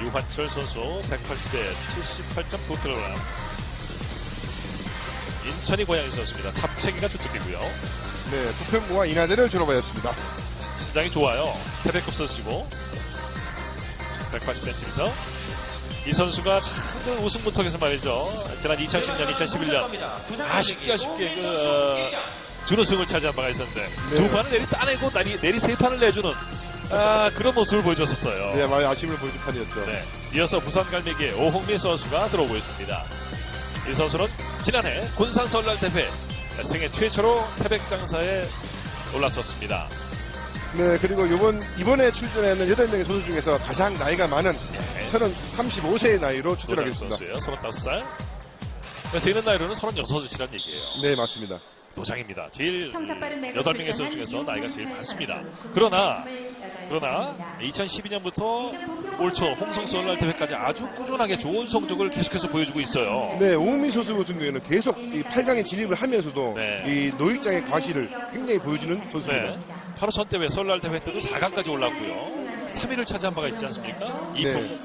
유환철 선수 180에 78.9kg. 인천이 고양이 선수입니다. 잡채기가 주특기고요. 네, 부평구와 인하대를 졸업하였습니다. 신장이 좋아요. 태백급 선수고 180cm. 이 선수가 참그 우승부터에서 말이죠. 지난 2010년, 2011년 아쉽게 아쉽게 그 어, 준우승을 차지한 바가 있었는데 네. 두 판을 내리 따내고 내리, 내리 세 판을 내주는 아, 그런 모습을 보여줬었어요. 네, 많이 아쉬움을 보여준 판이었죠. 네. 이어서 부산 갈매기의 오홍민 선수가 들어오고 있습니다. 이 선수는 지난해 군산 설날 대회 생애 최초로 태백 장사에 올랐었습니다. 네, 그리고 이번, 이번에 출전하는 8명의 선수 중에서 가장 나이가 많은 네. 35세의 나이로 출전하겠습니다. 선수예요. 35살. 세는 나이로는 36이라는 얘기예요. 네, 맞습니다. 도장입니다. 제일 청사빠른 매고 8명의 선수 중에서 나이가 제일 많습니다. 그러나 그러나 2012년부터 올 초 홍성 설날 대회까지 아주 꾸준하게 좋은 성적을 계속해서 보여주고 있어요. 네, 오은미 선수 같은 경우에는 계속 이 8강에 진입을 하면서도 네. 이 노익장의 과실을 굉장히 보여주는 선수입니다. 네. 바로 전 대회 설날 대회 때도 4강까지 올랐고요. 3위를 차지한 바가 있지 않습니까? 네. 이풍.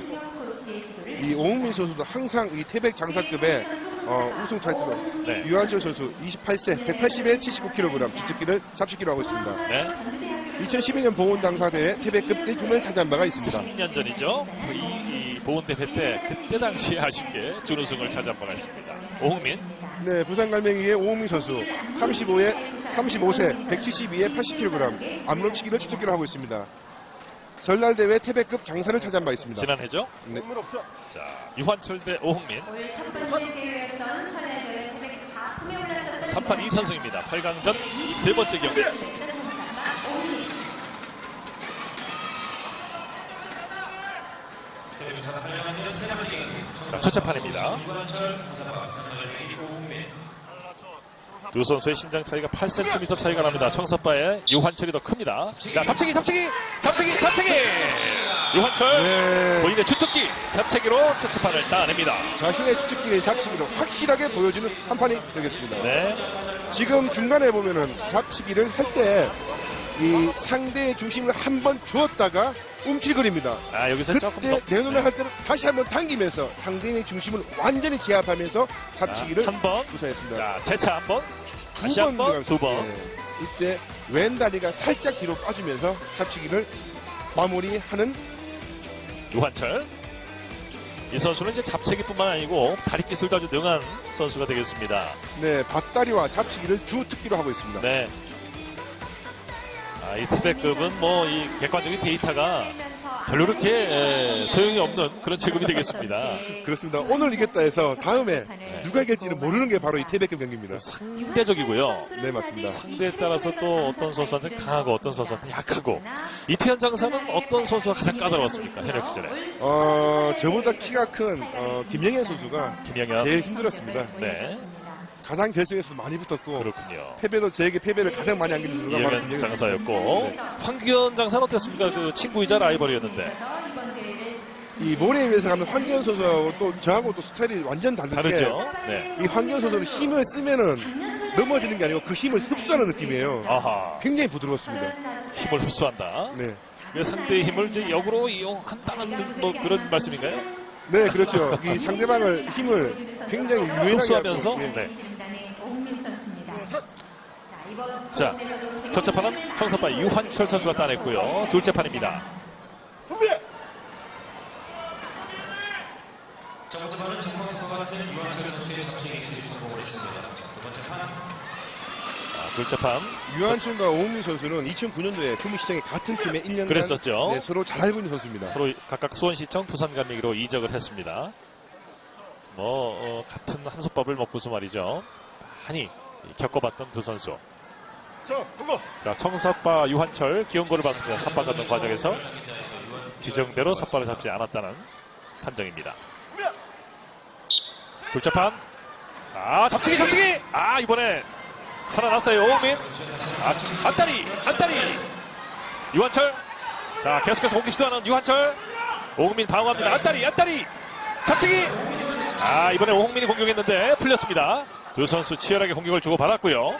이 오은미 선수도 항상 이 태백 장사급의 어, 우승 타이틀을 네. 유한철 선수 28세 180에 79kg 주특기를 잡식기로 하고 있습니다. 네. 2012년 보훈 당사대회 태백급 1품을 차지한 바가 있습니다. 3년 전이죠. 이, 이 보훈 대회 때 그때 당시에 아쉽게 준우승을 차지한 바가 있습니다. 오흥민. 네, 부산 갈매기의 오은미 선수 35에 35세 172에 80kg 암름치기를 주특기로 하고 있습니다. 설날 대회 태백급 장사를 차지한 바 있습니다. 지난해죠. 네. 자, 유환철 대 오흥민. 올첫 번째 대회였던 설날대회 104품에 올라섰던 3판 2선승입니다. 8강전 세 번째 경기. 자, 첫째 판입니다. 두 선수의 신장 차이가 8cm 차이가 납니다. 청사빠의 유환철이 더 큽니다. 자, 잡채기, 잡채기, 잡채기, 잡채기! 유환철, 네. 본인의 주특기, 잡채기로 첫째 판을 따냅니다. 자신의 주특기의 잡치기로 확실하게 보여주는 한 판이 되겠습니다. 네. 지금 중간에 보면은 잡치기를 할 때 이 상대의 중심을 한 번 주었다가 움찔거립니다. 아, 여기서 조금 그때 더. 내눈을 할 때는 다시 한번 당기면서 상대의 중심을 완전히 제압하면서 잡치기를 한 번. 구사했습니다. 자, 재차 한 번. 두 다시 한 번. 두 번. 네. 이때 왼 다리가 살짝 뒤로 빠지면서 잡치기를 마무리하는 유환철. 이 선수는 이제 잡채기뿐만 아니고 다리 기술도 아주 능한 선수가 되겠습니다. 네, 밭다리와 잡치기를 주 특기로 하고 있습니다. 네. 아, 이 태백급은 뭐 이 객관적인 데이터가 별로 그렇게 에, 소용이 없는 그런 체급이 되겠습니다. 그렇습니다. 오늘 이겼다 해서 다음에 네. 누가 이길지는 모르는 게 바로 이 태백급 경기입니다. 상대적이고요. 네, 맞습니다. 상대에 따라서 또 어떤 선수한테 강하고 어떤 선수한테 약하고 이태현 장사는 어떤 선수가 가장 까다로웠습니까? 현역 시절에. 어, 저보다 키가 큰 어, 김영현 선수가 김영현. 제일 힘들었습니다. 네. 가장 결승에서 많이 붙었고 그렇군요. 패배도 제게 패배를 가장 많이 안긴 선수가 바로 김영현 장사였고 네. 황규현 장사는 어땠습니까? 그 친구이자 라이벌이었는데 이 모래에 비해서 가면 황기현 선수하고 또 저하고 또 스타일이 완전 다른 다르죠? 네. 게이 황기현 선수는 힘을 쓰면은 넘어지는 게 아니고 그 힘을 흡수하는 느낌이에요. 아하 굉장히 부드럽습니다. 힘을 흡수한다. 네. 그 상대의 힘을 이제 역으로 이용한다는 뭐 그런 말씀인가요? 네, 그렇죠. 이 상대방을 힘을 굉장히 유연하게 하고, 네. 네. 자, 첫째 판은 청사파 유환철 선수가 따냈고요. 둘째 판입니다. 준비! 자, 바로 정광석과 같은 유한철 선수의 기술이 성공을 했습니다. 자, 두 번째 판. 판. 유한춘과 오은민 선수는 2009년도에 조미시장의 같은 팀에 1년간 그랬었죠. 네, 서로 잘 알고 있는 선수입니다. 서로 각각 수원시청 부산감리기로 이적을 했습니다. 뭐 어, 같은 한솥밥을 먹고서 말이죠. 많이 겪어봤던 두 선수. 자, 청사파 유환철 기원고를 받습니다. 삿발 잡는 과정에서 규정대로 삿발을 잡지 않았다는 판정입니다. 둘째 판. 자, 잡치기, 잡치기! 아, 이번에 살아났어요, 오민. 아, 안다리, 안다리! 유환철. 자, 계속해서 공기 시도하는 유환철. 오흥민 방어합니다. 안다리, 안다리! 잡치기! 아, 이번에 오흥민이 공격했는데 풀렸습니다. 두 선수 치열하게 공격을 주고받았고요.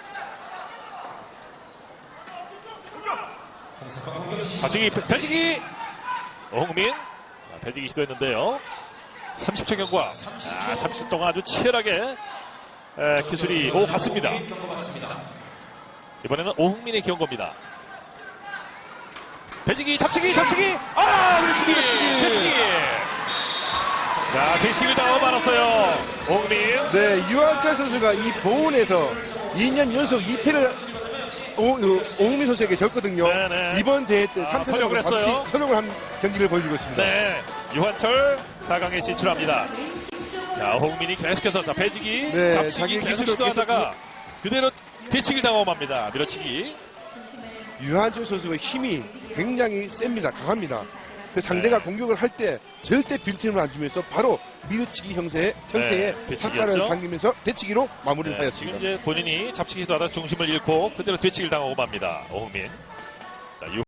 잡치기, 펼치기! 오흥민. 자, 배지기 시도했는데요. 30초 경과. 아, 30초 동안 아주 치열하게 에, 기술이 오고 갔습니다. 이번에는 오흥민의 경고입니다. 배지기, 잡치기, 잡치기! 아, 그렇지, 대치기! 자, 대치기를 당하고 말았어요. 오흥민. 네, 유한철 선수가 이 보훈에서 2년 연속 2패를 오, 오흥민 선수에게 졌거든요. 네네. 이번 대회 때 아, 3패를 선역을 했어요. 같이 선역을 한 경기를 보여주고 있습니다. 네, 유한철 4강에 진출합니다. 자, 홍민이 계속해서 자, 배지기, 네, 잡치기 자기 계속 기술을 시도하다가 그대로 대치기를 당하고 맙니다. 밀어치기. 유한철 선수의 힘이 굉장히 셉니다. 강합니다. 그 상대가 네. 공격을 할 때 절대 빈틈을 안 주면서 바로 밀어치기 형태의, 형태의 네, 대치기였죠. 삭발을 당기면서 대치기로 마무리를 네, 지금 하였습니다. 이제 본인이 잡치기 시도하다 중심을 잃고 그대로 대치기를 당하고 맙니다. 오흥민. 자, 유